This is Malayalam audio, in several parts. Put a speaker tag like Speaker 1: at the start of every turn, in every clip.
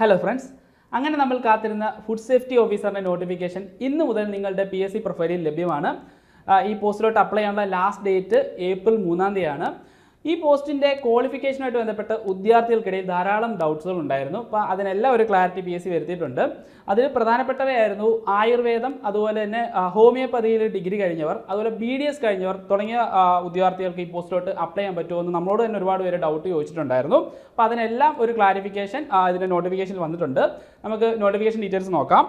Speaker 1: ഹലോ ഫ്രണ്ട്സ് അങ്ങനെ നമ്മൾ കാത്തിരുന്ന ഫുഡ് സേഫ്റ്റി ഓഫീസറിന്റെ നോട്ടിഫിക്കേഷൻ ഇന്ന് മുതൽ നിങ്ങളുടെ പി എസ് സി പ്രൊഫൈലിൽ ലഭ്യമാണ്. ഈ പോസ്റ്റിലോട്ട് അപ്ലൈ ചെയ്യാനുള്ള ലാസ്റ്റ് ഡേറ്റ് ഏപ്രിൽ മൂന്നാം തീയതിയാണ്. ഈ പോസ്റ്റിന്റെ ക്വാളിഫിക്കേഷനുമായിട്ട് ബന്ധപ്പെട്ട് വിദ്യാർത്ഥികൾക്കിടയിൽ ധാരാളം ഡൗട്ട്സുകൾ ഉണ്ടായിരുന്നു. അപ്പോൾ അതിനെല്ലാം ഒരു ക്ലാരിറ്റി പി എസ് സി വരുത്തിയിട്ടുണ്ട്. അതിൽ പ്രധാനപ്പെട്ടവയായിരുന്നു ആയുർവേദം അതുപോലെ തന്നെ ഹോമിയോപ്പതിയിൽ ഡിഗ്രി കഴിഞ്ഞവർ അതുപോലെ ബി ഡി എസ് കഴിഞ്ഞവർ തുടങ്ങിയ വിദ്യാർത്ഥികൾക്ക് ഈ പോസ്റ്റിലോട്ട് അപ്ലൈ ചെയ്യാൻ പറ്റുമോ എന്ന് നമ്മളോട് തന്നെ ഒരുപാട് പേര് ഡൗട്ട് ചോദിച്ചിട്ടുണ്ടായിരുന്നു. അപ്പോൾ അതിനെല്ലാം ഒരു ക്ലാരിഫിക്കേഷൻ ഇതിന്റെ നോട്ടിഫിക്കേഷൻ വന്നിട്ടുണ്ട്. നമുക്ക് നോട്ടിഫിക്കേഷൻ ഡീറ്റെയിൽസ് നോക്കാം.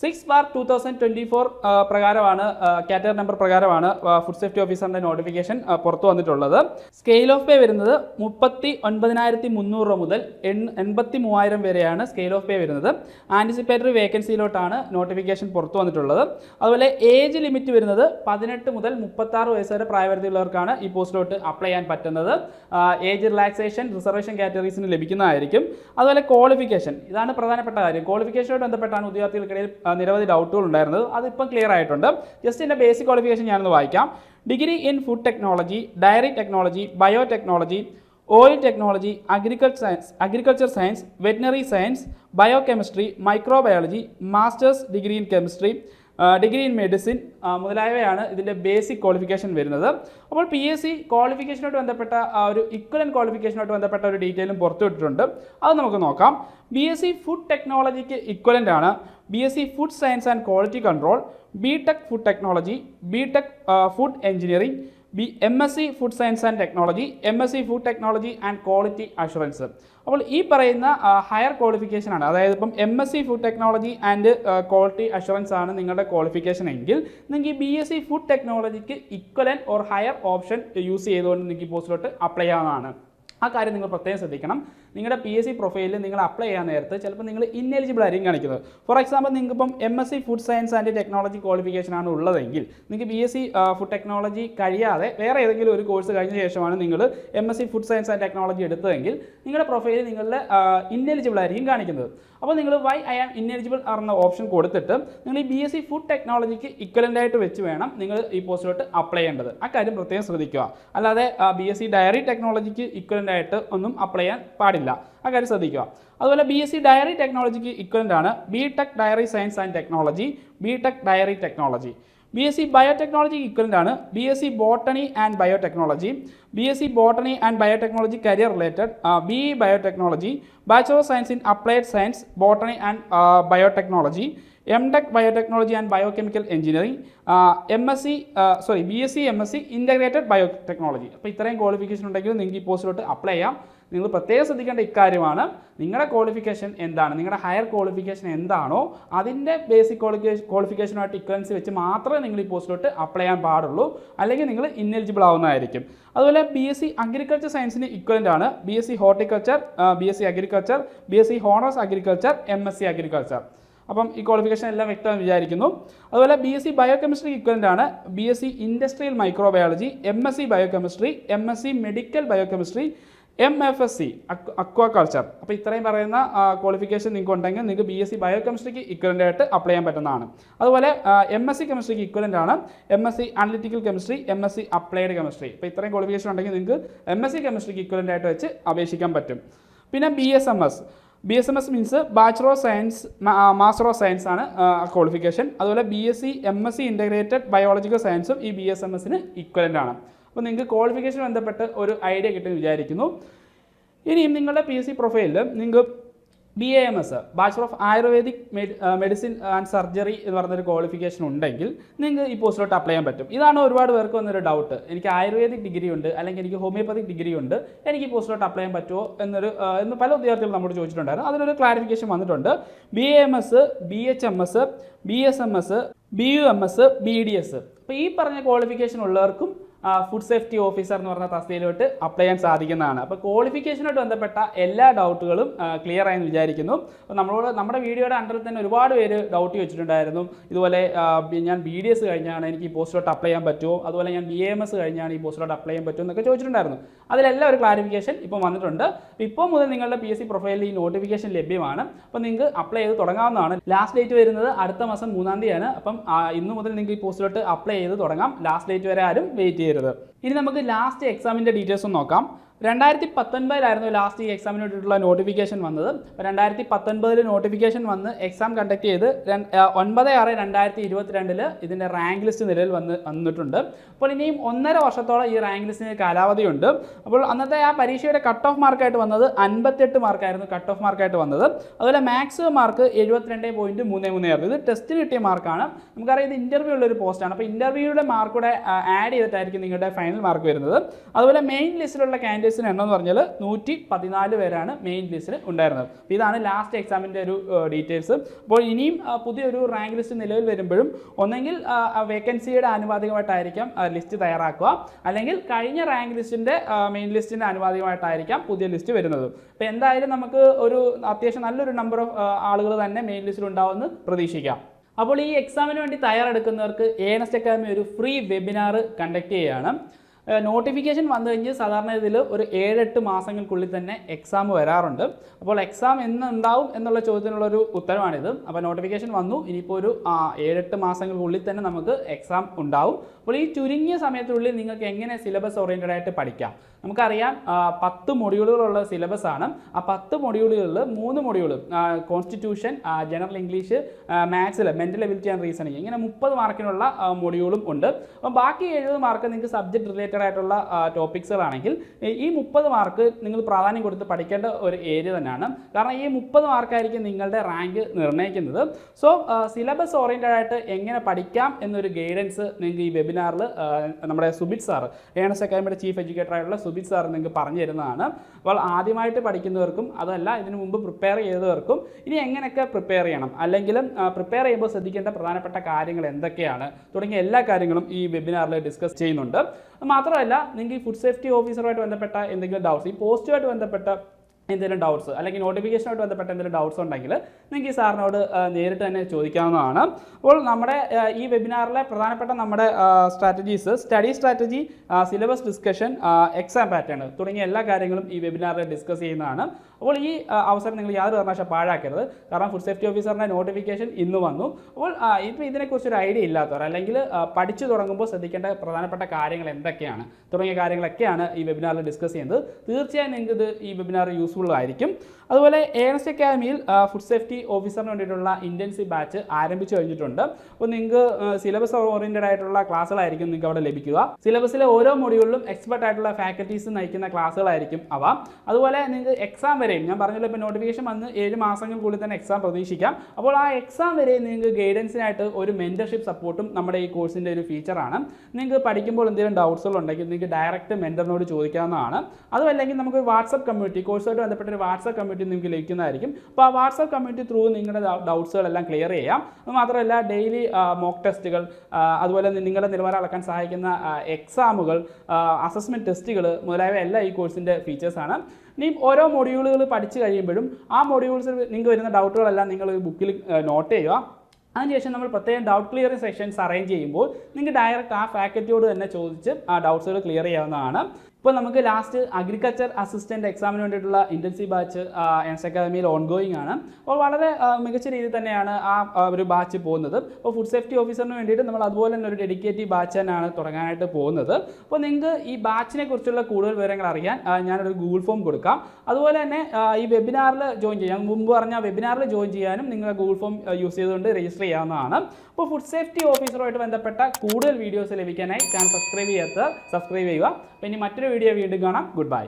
Speaker 1: Six bar two thousand twenty four പ്രകാരമാണ് കാറ്റഗറി നമ്പർ പ്രകാരമാണ് ഫുഡ് സേഫ്റ്റി ഓഫീസറിന്റെ നോട്ടിഫിക്കേഷൻ പുറത്തു വന്നിട്ടുള്ളത്. സ്കെയിൽ ഓഫ് പേ വരുന്നത് മുപ്പത്തി ഒൻപതിനായിരത്തി മുന്നൂറ് രൂപ മുതൽ എൺ എൺപത്തി മൂവായിരം വരെയാണ് സ്കെയിൽ ഓഫ് പേ വരുന്നത്. ആന്റിസിപ്പേറ്ററി വേക്കൻസിയിലോട്ടാണ് നോട്ടിഫിക്കേഷൻ പുറത്തു വന്നിട്ടുള്ളത്. അതുപോലെ ഏജ് ലിമിറ്റ് വരുന്നത് പതിനെട്ട് മുതൽ മുപ്പത്താറ് വയസ്സ് വരെ പ്രായപരിധിയുള്ളവർക്കാണ് ഈ പോസ്റ്റിലോട്ട് അപ്ലൈ ചെയ്യാൻ പറ്റുന്നത്. ഏജ് റിലാക്സേഷൻ റിസർവേഷൻ കാറ്റഗറീസിന് ലഭിക്കുന്നതായിരിക്കും. അതുപോലെ ക്വാളിഫിക്കേഷൻ ഇതാണ് പ്രധാനപ്പെട്ട കാര്യം. ക്വാളിഫിക്കേഷനോട് ബന്ധപ്പെട്ടാണ് ഉദ്യോഗാർത്ഥികൾക്കിടയിൽ ആ, നിരവധി ഡൗട്ടുകൾ ഉണ്ടായിരുന്നത്. അതിപ്പം ക്ലിയർ ആയിട്ടുണ്ട്. ജസ്റ്റ് എന്റെ ബേസിക് ക്വാളിഫിക്കേഷൻ ഞാനൊന്ന് വായിക്കാം. Degree in food technology dairy technology bio technology oil technology agriculture science agriculture science veterinary science bio chemistry microbiology masters degree in chemistry degree in medicine മുതലായവയാണ് ഇതിന്റെ ബേസിക് ക്വാളിഫിക്കേഷൻ വരുന്നത്. അപ്പോൾ പി എസ് സി ക്വാളിഫിക്കേഷനോട് ബന്ധപ്പെട്ട ആ ഒരു ഇക്വലൻ ക്വാളിഫിക്കേഷനോട് ബന്ധപ്പെട്ട ഒരു ഡീറ്റെയിലും പുറത്തുവിട്ടിട്ടുണ്ട് അത് നമുക്ക് നോക്കാം. ബി എസ് സി ഫുഡ് ടെക്നോളജിക്ക് ഇക്വലന്റ് ആണ്. B S C food science and quality control B tech food technology B tech food engineering B M S C food science and technology M S C food technology and quality assurance അപ്പോൾ ഈ പറയുന്ന ഹയർ ക്വാളിഫിക്കേഷൻ ആണ്. അതായത് ഇപ്പം M S C food technology and quality assurance ആണ് നിങ്ങളുടെ ക്വാളിഫിക്കേഷൻ എങ്കിൽ നിങ്ങൾക്ക് B S C food ടെക്നോളജിക്ക് equivalent or higher option use ചെയ്തുകൊണ്ട് നിങ്ങൾക്ക് ഈ പോസ്റ്റിലോട്ട് അപ്ലൈ ചെയ്യാവുന്നതാണ്. ആ കാര്യം നിങ്ങൾ പ്രത്യേകം ശ്രദ്ധിക്കണം. നിങ്ങളുടെ പി എസ് സി പ്രൊഫൈലിൽ നിങ്ങൾ അപ്ലൈ ചെയ്യാൻ നേരത്ത് ചിലപ്പോൾ നിങ്ങൾ ഇന്നെലിജിബിൾ ആയിരിക്കും കാണിക്കുന്നത്. ഫോർ എക്സാമ്പിൾ നിങ്ങൾക്ക് ഇപ്പം M S C food science and technology qualification ആണ് ഉള്ളതെങ്കിൽ നിങ്ങൾക്ക് B S C food technology കഴിയാതെ വേറെ ഏതെങ്കിലും ഒരു കോഴ്സ് കഴിഞ്ഞ ശേഷമാണ് നിങ്ങൾ M S C food science and technology എടുത്തതെങ്കിൽ നിങ്ങളുടെ പ്രൊഫൈലിൽ നിങ്ങളുടെ ഇന്നെലിജിബിൾ ആയിരിക്കും കാണിക്കുന്നത്. അപ്പോൾ നിങ്ങൾ വൈ ഐ ആം ഇന്നെലിജിബിൾ എന്ന ഓപ്ഷൻ കൊടുത്തിട്ട് നിങ്ങൾ ഈ ബി എസ് സി ഫുഡ് ടെക്നോളജിക്ക് ഇക്വലന്റ് ആയിട്ട് വെച്ച് വേണം നിങ്ങൾ ഈ പോസ്റ്റിലോട്ട് അപ്ലൈ ചെയ്യേണ്ടത്. ആ കാര്യം പ്രത്യേകം ശ്രദ്ധിക്കുക. അല്ലാതെ ബി എസ് സി ഡയറി ടെക്നോളജിക്ക് ഇക്വലന്റ് ആയിട്ട് ഒന്നും അപ്ലൈ ചെയ്യാൻ പാടില്ല. ആ കാര്യം ശ്രദ്ധിക്കുക. അതുപോലെ ബി എസ് സി ഡയറി ടെക്നോളജിക്ക് ഇക്വലന്റ് ആണ് B tech dairy science and technology B tech dairy technology B S C ബയോടെക്നോളജിക്ക് equivalent ആണ് B S C botany and biotechnology B S C botany and biotechnology career related B E biotechnology bachelor science in applied science botany and biotechnology M tech biotechnology and bio chemical engineering M S C sorry B S C M S C integrated biotechnology അപ്പോൾ ഇത്രയും ക്വാളിഫിക്കേഷൻ ഉണ്ടെങ്കിൽ നിങ്ങൾക്ക് ഈ പോസ്റ്റിലോട്ട് അപ്ലൈ ചെയ്യാം. നിങ്ങൾ പ്രത്യേകം ശ്രദ്ധിക്കേണ്ട ഇക്കാര്യമാണ്. നിങ്ങളുടെ ക്വാളിഫിക്കേഷൻ എന്താണ്? നിങ്ങളുടെ ഹയർ ക്വാളിഫിക്കേഷൻ എന്താണോ അതിന്റെ ബേസിക് ക്വാളിഫിക്കേഷൻ ക്വാളിഫിക്കേഷനുമായിട്ട് ഇക്വൻസി വെച്ച് മാത്രമേ നിങ്ങൾ ഈ പോസ്റ്റിലോട്ട് അപ്ലൈ ചെയ്യാൻ പാടുള്ളൂ. അല്ലെങ്കിൽ നിങ്ങൾ ഇന്നെലിജിബിൾ ആവുന്നതായിരിക്കും. അതുപോലെ ബി എസ് സി അഗ്രികൾച്ചർ സയൻസിന് ഇക്വലന്റ് ആണ്. B S C horticulture B S C agriculture B S C honours agriculture M S C agriculture അപ്പം ഈ ക്വാളിഫിക്കേഷൻ എല്ലാം വ്യക്തമായി വിചാരിക്കുന്നു. അതുപോലെ B S C biochemistry equivalent ആണ്. B S C industrial microbiology M S C biochemistry M S C medical biochemistry M F S C aquaculture അപ്പോൾ ഇത്രയും പറയുന്ന ക്വാളിഫിക്കേഷൻ നിങ്ങൾക്ക് ഉണ്ടെങ്കിൽ നിങ്ങൾക്ക് ബി എസ് സി ബയോ കെമിസ്ട്രിക്ക് ഇക്വലന്റ് ആയിട്ട് അപ്ലൈ ചെയ്യാൻ പറ്റുന്നതാണ്. അതുപോലെ എം എസ് സി കെമിസ്ട്രിക്ക് ഇക്വലന്റ് ആണ്. M S C analytical chemistry M S C applied chemistry അപ്പോൾ ഇത്രയും ക്വാളിഫിക്കേഷൻ ഉണ്ടെങ്കിൽ നിങ്ങൾക്ക് എം എസ് സി കെമിസ്ട്രിക്ക് ഇക്വലന്റ് ആയിട്ട് വെച്ച് അപേക്ഷിക്കാൻ പറ്റും. പിന്നെ B S M S B S M S means bachelor of science master of science ആണ് ക്വാളിഫിക്കേഷൻ അതുപോലെ B S C M S C integrated biological സയൻസും ഈ ബി എസ് എം എസിന് ഇക്വലന്റ് ആണ്. അപ്പോൾ നിങ്ങൾക്ക് ക്വാളിഫിക്കേഷൻ ബന്ധപ്പെട്ട് ഒരു ഐഡിയ കിട്ടുമെന്ന് വിചാരിക്കുന്നു. ഇനിയും നിങ്ങളുടെ പി എസ് സി പ്രൊഫൈലിൽ നിങ്ങൾക്ക് B A M S bachelor of Ayurvedic medicine and surgery എന്ന് പറഞ്ഞൊരു ക്വാളിഫിക്കേഷൻ ഉണ്ടെങ്കിൽ നിങ്ങൾക്ക് ഈ പോസ്റ്റിലോട്ട് അപ്ലൈ ചെയ്യാൻ പറ്റും. ഇതാണ് ഒരുപാട് പേർക്ക് വന്നൊരു ഡൗട്ട് എനിക്ക് ആയുർവേദിക് ഡിഗ്രി ഉണ്ട് അല്ലെങ്കിൽ എനിക്ക് ഹോമിയോപ്പതിക് ഡിഗ്രി ഉണ്ട് എനിക്ക് ഈ പോസ്റ്റിലോട്ട് അപ്ലൈ ചെയ്യാൻ പറ്റുമോ എന്നൊരു എന്ന് പല ഉദ്യോഗാർത്ഥികളും നമ്മോട് ചോദിച്ചിട്ടുണ്ടായിരുന്നു. അതിനൊരു ക്ലാരിഫിക്കേഷൻ വന്നിട്ടുണ്ട്. B A M S B H M S B S M S B U M S B D S അപ്പോൾ ഈ പറഞ്ഞ ക്വാളിഫിക്കേഷൻ ഉള്ളവർക്കും ഫുഡ് സേഫ്റ്റി ഓഫീസർ എന്ന് പറഞ്ഞ തസ്തിയിലോട്ട് അപ്ലൈ ചെയ്യാൻ സാധിക്കുന്നതാണ്. അപ്പോൾ ക്വാളിഫിക്കേഷനായിട്ട് ബന്ധപ്പെട്ട എല്ലാ ഡൗട്ടുകളും ക്ലിയർ ആയെന്ന് വിചാരിക്കുന്നു. അപ്പോൾ നമ്മളോട് നമ്മുടെ വീഡിയോയുടെ അണ്ടറിൽ തന്നെ ഒരുപാട് പേര് ഡൗട്ട് വെച്ചിട്ടുണ്ടായിരുന്നു ഇതുപോലെ ഞാൻ ബി ഡി എസ് കഴിഞ്ഞാണ് എനിക്ക് ഈ പോസ്റ്റിലോട്ട് അപ്ലൈ ചെയ്യാൻ പറ്റുമോ? അതുപോലെ ഞാൻ ബി എം എസ് കഴിഞ്ഞാണ് ഈ പോസ്റ്റിലോട്ട് അപ്ലൈ ചെയ്യാൻ പറ്റുമോ എന്നൊക്കെ ചോദിച്ചിട്ടുണ്ടായിരുന്നു. അതിലെല്ലാം ഒരു ക്ലാരിഫിക്കേഷൻ ഇപ്പോൾ വന്നിട്ടുണ്ട്. ഇപ്പോൾ മുതൽ നിങ്ങളുടെ പി എസ് സി പ്രൊഫൈലിൽ ഈ നോട്ടിഫിക്കേഷൻ ലഭ്യമാണ്. അപ്പോൾ നിങ്ങൾക്ക് അപ്ലൈ ചെയ്ത് തുടങ്ങാവുന്നതാണ്. ലാസ്റ്റ് ഡേറ്റ് വരുന്നത് അടുത്ത മാസം മൂന്നാം തീയതിയാണ്. അപ്പം ഇന്നു ഇന്ന് മുതൽ നിങ്ങൾക്ക് ഈ പോസ്റ്റിലോട്ട് അപ്ലൈ ചെയ്ത് തുടങ്ങാം. ലാസ്റ്റ് ഡേറ്റ് വരെ ആരും വെയിറ്റ് ചെയ്യരുത്. ഇനി നമുക്ക് ലാസ്റ്റ് എക്സാമിന്റെ ഡീറ്റെയിൽസ് നോക്കാം. രണ്ടായിരത്തി പത്തൊൻപതിലായിരുന്നു ലാസ്റ്റ് ഈ എക്സാമിന് വേണ്ടിയിട്ടുള്ള നോട്ടിഫിക്കേഷൻ വന്നത്. രണ്ടായിരത്തി പത്തൊൻപതിൽ നോട്ടിഫിക്കേഷൻ വന്ന് എക്സാം കണ്ടക്ട് ചെയ്ത് ഒൻപത് ആറ് രണ്ടായിരത്തി ഇരുപത്തിരണ്ടിൽ ഇതിന്റെ റാങ്ക് ലിസ്റ്റ് നിലയിൽ വന്ന് വന്നിട്ടുണ്ട്. അപ്പോൾ ഇനിയും ഒന്നര വർഷത്തോളം ഈ റാങ്ക് ലിസ്റ്റിന് കാലാവധിയുണ്ട്. അപ്പോൾ അന്നത്തെ ആ പരീക്ഷയുടെ കട്ട് ഓഫ് മാർക്കായിട്ട് വന്നത് അൻപത്തെട്ട് മാർക്കായിരുന്നു കട്ട് ഓഫ് മാർക്കായിട്ട് വന്നത്. അതുപോലെ മാക്സിമം മാർക്ക് എഴുപത്തിരണ്ട് പോയിന്റ് മൂന്ന് മൂന്ന് ആയിരുന്നു. ഇത് ടെസ്റ്റ് കിട്ടിയ മാർക്കാണ് നമുക്കറിയാം ഇത് ഇന്റർവ്യൂ ഉള്ളൊരു പോസ്റ്റാണ് അപ്പോൾ ഇന്റർവ്യൂയുടെ മാർക്കൂടെ ആഡ് ചെയ്തിട്ടായിരിക്കും നിങ്ങളുടെ ഫൈനൽ മാർക്ക് വരുന്നത്. അതുപോലെ മെയിൻ ലിസ്റ്റിലുള്ള കാൻഡിഡേറ്റ്സിന് എണ്ണം എന്ന് പറഞ്ഞാൽ നൂറ്റി പതിനാല് പേരാണ് മെയിൻ ലിസ്റ്റിൽ ഉണ്ടായിരുന്നത്. അപ്പോൾ ഇതാണ് ലാസ്റ്റ് എക്സാമിന്റെ ഒരു ഡീറ്റെയിൽസ് അപ്പോൾ ഇനിയും പുതിയൊരു റാങ്ക് ലിസ്റ്റ് നിലവിൽ വരുമ്പോഴും ഒന്നെങ്കിൽ വേക്കൻസിയുടെ ആനുപാതികമായിട്ടായിരിക്കാം ലിസ്റ്റ് തയ്യാറാക്കുക. അല്ലെങ്കിൽ കഴിഞ്ഞ റാങ്ക് ലിസ്റ്റിന്റെ മെയിൻ ലിസ്റ്റിന്റെ ആനുപാതികമായിട്ടായിരിക്കാം പുതിയ ലിസ്റ്റ് വരുന്നത്. അപ്പോൾ എന്തായാലും നമുക്ക് ഒരു അത്യാവശ്യം നല്ലൊരു നമ്പർ ഓഫ് ആളുകൾ തന്നെ മെയിൻ ലിസ്റ്റിൽ ഉണ്ടാവുമെന്ന് പ്രതീക്ഷിക്കാം. അപ്പോൾ ഈ എക്സാമിന് വേണ്ടി തയ്യാറെടുക്കുന്നവർക്ക് എ എൻ എസ് അക്കാദമി ഒരു ഫ്രീ വെബിനാർ കണ്ടക്ട് ചെയ്യുകയാണ്. നോട്ടിഫിക്കേഷൻ വന്നു കഴിഞ്ഞ് സാധാരണ ഇതിൽ ഒരു ഏഴെട്ട് മാസങ്ങൾക്കുള്ളിൽ തന്നെ എക്സാം വരാറുണ്ട്. അപ്പോൾ എക്സാം എന്ന് ഉണ്ടാവും എന്നുള്ള ചോദ്യത്തിനുള്ളൊരു ഉത്തരവാണിത്. അപ്പോൾ നോട്ടിഫിക്കേഷൻ വന്നു ഇനിയിപ്പോൾ ഒരു ഏഴെട്ട് മാസങ്ങൾക്കുള്ളിൽ തന്നെ നമുക്ക് എക്സാം ഉണ്ടാവും. അപ്പോൾ ഈ ചുരുങ്ങിയ സമയത്തിനുള്ളിൽ നിങ്ങൾക്ക് എങ്ങനെ സിലബസ് ഓറിയന്റഡ് ആയിട്ട് പഠിക്കാം? നമുക്കറിയാം പത്ത് മൊഡ്യൂളുകളുള്ള സിലബസ് ആണ്. ആ പത്ത് മൊഡ്യൂളുകളിൽ മൂന്ന് മൊഡ്യൂൾ കോൺസ്റ്റിറ്റ്യൂഷൻ ജനറൽ ഇംഗ്ലീഷ് മാത്സിൽ മെന്റൽ എബിലിറ്റി ആൻഡ് റീസണിങ് ഇങ്ങനെ മുപ്പത് മാർക്കിനുള്ള മൊഡ്യൂളും ഉണ്ട്. അപ്പം ബാക്കി എഴുപത് മാർക്ക് നിങ്ങൾക്ക് സബ്ജക്ട് റിലേറ്റഡ് ആയിട്ടുള്ള ടോപ്പിക്സുകളാണെങ്കിൽ ഈ മുപ്പത് മാർക്ക് നിങ്ങൾ പ്രാധാന്യം കൊടുത്ത് പഠിക്കേണ്ട ഒരു ഏരിയ തന്നെയാണ്. കാരണം ഈ മുപ്പത് മാർക്കായിരിക്കും നിങ്ങളുടെ റാങ്ക് നിർണയിക്കുന്നത്. സോ സിലബസ് ഓറിയന്റഡ് ആയിട്ട് എങ്ങനെ പഠിക്കാം എന്നൊരു ഗൈഡൻസ് നിങ്ങൾക്ക് ഈ വെബിനാറിൽ നമ്മുടെ സുബിത് സാർ ഏണസ് അക്കാദമിയുടെ ചീഫ് എഡ്യൂക്കേറ്റർ ആയിട്ടുള്ള സുബിത് സാർ നിങ്ങൾക്ക് പറഞ്ഞു തരുന്നതാണ്. അപ്പോൾ ആദ്യമായിട്ട് പഠിക്കുന്നവർക്കും അതല്ല ഇതിനു മുമ്പ് പ്രിപ്പയർ ചെയ്തവർക്കും ഇനി എങ്ങനെയൊക്കെ പ്രിപ്പയർ ചെയ്യണം? അല്ലെങ്കിൽ പ്രിപ്പയർ ചെയ്യുമ്പോൾ ശ്രദ്ധിക്കേണ്ട പ്രധാനപ്പെട്ട കാര്യങ്ങൾ എന്തൊക്കെയാണ്? തുടങ്ങിയ എല്ലാ കാര്യങ്ങളും ഈ വെബിനാറിൽ ഡിസ്കസ് ചെയ്യുന്നുണ്ട്. അത് മാത്രമല്ല നിങ്ങൾക്ക് ഈ ഫുഡ് സേഫ്റ്റി ഓഫീസറുമായിട്ട് ബന്ധപ്പെട്ട എന്തെങ്കിലും ഡൗട്ട്സ് ഈ പോസ്റ്റുമായിട്ട് ബന്ധപ്പെട്ട എന്തെങ്കിലും ഡൗട്ട്സ് അല്ലെങ്കിൽ നോട്ടിഫിക്കേഷനുമായിട്ട് ബന്ധപ്പെട്ട എന്തെങ്കിലും ഡൗട്ട്സ് ഉണ്ടെങ്കിൽ നിങ്ങൾക്ക് ഈ സാറിനോട് നേരിട്ട് തന്നെ ചോദിക്കാവുന്നതാണ്. അപ്പോൾ നമ്മുടെ ഈ വെബിനാറിലെ പ്രധാനപ്പെട്ട നമ്മുടെ strategies study strategy syllabus discussion exam pattern തുടങ്ങിയ എല്ലാ കാര്യങ്ങളും ഈ വെബിനാറിൽ ഡിസ്കസ് ചെയ്യുന്നതാണ്. അപ്പോൾ ഈ അവസരം നിങ്ങൾ യാതൊരു കാരണവശാലും പാഴാക്കരുത്. കാരണം ഫുഡ് സേഫ്റ്റി ഓഫീസറിന്റെ നോട്ടിഫിക്കേഷൻ ഇന്ന് വന്നു. അപ്പോൾ ഇപ്പോൾ ഇതിനെക്കുറിച്ച് ഒരു ഐഡിയ ഇല്ലാത്തവർ അല്ലെങ്കിൽ പഠിച്ചു തുടങ്ങുമ്പോൾ ശ്രദ്ധിക്കേണ്ട പ്രധാനപ്പെട്ട കാര്യങ്ങൾ എന്തൊക്കെയാണ്? തുടങ്ങിയ കാര്യങ്ങളൊക്കെയാണ് ഈ വെബിനാറിൽ ഡിസ്കസ് ചെയ്യുന്നത്. തീർച്ചയായും നിങ്ങൾക്ക് ഇത് ഈ വെബിനാർ യൂസ്ഫുൾ ആയിരിക്കും അതുപോലെ എസ് അക്കാദമിയിൽ ഫുഡ് സേഫ്റ്റി ഓഫീസറിന് വേണ്ടിയിട്ടുള്ള ഇന്റൻസീവ് ബാച്ച് ആരംഭിച്ചു കഴിഞ്ഞിട്ടുണ്ട്. അപ്പോൾ നിങ്ങൾക്ക് സിലബസ് ഓറിയന്റഡ് ആയിട്ടുള്ള ക്ലാസ്സുകളായിരിക്കും നിങ്ങൾക്ക് അവിടെ ലഭിക്കുക. സിലബസിലെ ഓരോ മൊഡ്യൂളിലും എക്സ്പെർട്ട് ആയിട്ടുള്ള ഫാക്കൽറ്റീസ് നയിക്കുന്ന ക്ലാസ്സുകളായിരിക്കും അവ. അതുപോലെ നിങ്ങൾക്ക് എക്സാം വരെയും ഞാൻ പറഞ്ഞല്ലോ ഇപ്പോൾ നോട്ടിഫിക്കേഷൻ വന്ന് ഏഴ് മാസങ്ങൾക്കുള്ളിൽ തന്നെ എക്സാം പ്രതീക്ഷിക്കാം. അപ്പോൾ ആ എക്സാം വരെ നിങ്ങൾക്ക് ഗൈഡൻസിനായിട്ട് ഒരു മെന്റർഷിപ്പ് സപ്പോർട്ടും നമ്മുടെ ഈ കോഴ്സിന്റെ ഒരു ഫീച്ചറാണ് നിങ്ങൾക്ക് പഠിക്കുമ്പോൾ എന്തെങ്കിലും ഡൗട്ട്സുകൾ ഉണ്ടെങ്കിൽ നിങ്ങൾക്ക് ഡയറക്റ്റ് മെന്ററിനോട് ചോദിക്കാവുന്നതാണ്. അതുമല്ലെങ്കിൽ നമുക്ക് വാട്സപ്പ് കമ്മ്യൂണിറ്റി കോഴ്സുമായിട്ട് ബന്ധപ്പെട്ട ഒരു വാട്സപ്പ് കമ്മ്യൂണിറ്റി നിങ്ങൾക്ക് ലഭിക്കുന്നതായിരിക്കും. അപ്പോൾ ആ വാട്സപ്പ് കമ്മ്യൂണിറ്റി ത്രൂ നിങ്ങളുടെ ഡൗട്ട്സുകളെല്ലാം ക്ലിയർ ചെയ്യാം. മാത്രമല്ല ഡെയിലി മോക്ക് ടെസ്റ്റുകൾ അതുപോലെ നിങ്ങളുടെ നിലവാരം അളക്കാൻ സഹായിക്കുന്ന എക്സാമുകൾ അസസ്മെന്റ് ടെസ്റ്റുകൾ മുതലായവ എല്ലാം ഈ കോഴ്സിന്റെ ഫീച്ചേഴ്സാണ്. ഇനി ഓരോ മൊഡ്യൂളുകൾ പഠിച്ചു കഴിയുമ്പോഴും ആ മൊഡ്യൂൾസിൽ നിങ്ങൾക്ക് വരുന്ന ഡൗട്ടുകളെല്ലാം നിങ്ങൾ ബുക്കിൽ നോട്ട് ചെയ്യുക. അതിനുശേഷം നമ്മൾ പ്രത്യേകം ഡൗട്ട് ക്ലിയറിംഗ് സെഷൻസ് അറേഞ്ച് ചെയ്യുമ്പോൾ നിങ്ങൾക്ക് ഡയറക്റ്റ് ആ ഫാക്കൽറ്റിയോട് തന്നെ ചോദിച്ച് ആ ഡൗട്ട്സുകൾ ക്ലിയർ ചെയ്യാവുന്നതാണ്. ഇപ്പോൾ നമുക്ക് ലാസ്റ്റ് അഗ്രികൾച്ചർ അസിസ്റ്റന്റ് എക്സാമിന് വേണ്ടിയിട്ടുള്ള ഇന്റൻസീവ് ബാച്ച് എൻസ് അക്കാദമിയിൽ ഓൺഗോയിങ് ആണ്. അപ്പോൾ വളരെ മികച്ച രീതിയിൽ തന്നെയാണ് ആ ഒരു ബാച്ച് പോകുന്നത്. അപ്പോൾ ഫുഡ് സേഫ്റ്റി ഓഫീസറിന് വേണ്ടിയിട്ട് നമ്മൾ അതുപോലെ തന്നെ ഒരു ഡെഡിക്കേറ്റീവ് ബാച്ച് തന്നെയാണ് തുടങ്ങാനായിട്ട് പോകുന്നത്. അപ്പോൾ നിങ്ങൾക്ക് ഈ ബാച്ചിനെ കുറിച്ചുള്ള കൂടുതൽ വിവരങ്ങൾ അറിയാൻ ഞാനൊരു ഗൂഗിൾ ഫോം കൊടുക്കാം. അതുപോലെ തന്നെ ഈ വെബിനാറിൽ ജോയിൻ ചെയ്യാം മുമ്പ് പറഞ്ഞ വെബിനാറിൽ ജോയിൻ ചെയ്യാനും നിങ്ങൾ ഗൂഗിൾ ഫോം യൂസ് ചെയ്തുകൊണ്ട് രജിസ്റ്റർ ചെയ്യാവുന്നതാണ്. അപ്പോൾ ഫുഡ് സേഫ്റ്റി ഓഫീസറുമായിട്ട് ബന്ധപ്പെട്ട കൂടുതൽ വീഡിയോസ് ലഭിക്കാനായി ചാനൽ സബ്സ്ക്രൈബ് ചെയ്യാത്ത സബ്സ്ക്രൈബ് ചെയ്യുക. അപ്പോൾ ഇനി മറ്റൊരു വീഡിയോ വീണ്ടും കാണാം. Good bye